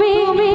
me, me.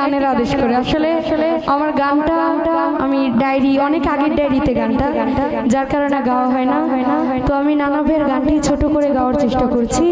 গানের আদেশ করে। আসলে আমার গানটা, আমি ডায়েরি, অনেক আগের ডায়েরিতে গানটা, যার কারণে গাওয়া হয় না। তো আমি নানাভের গানটি ছোট করে গাওয়ার চেষ্টা করছি।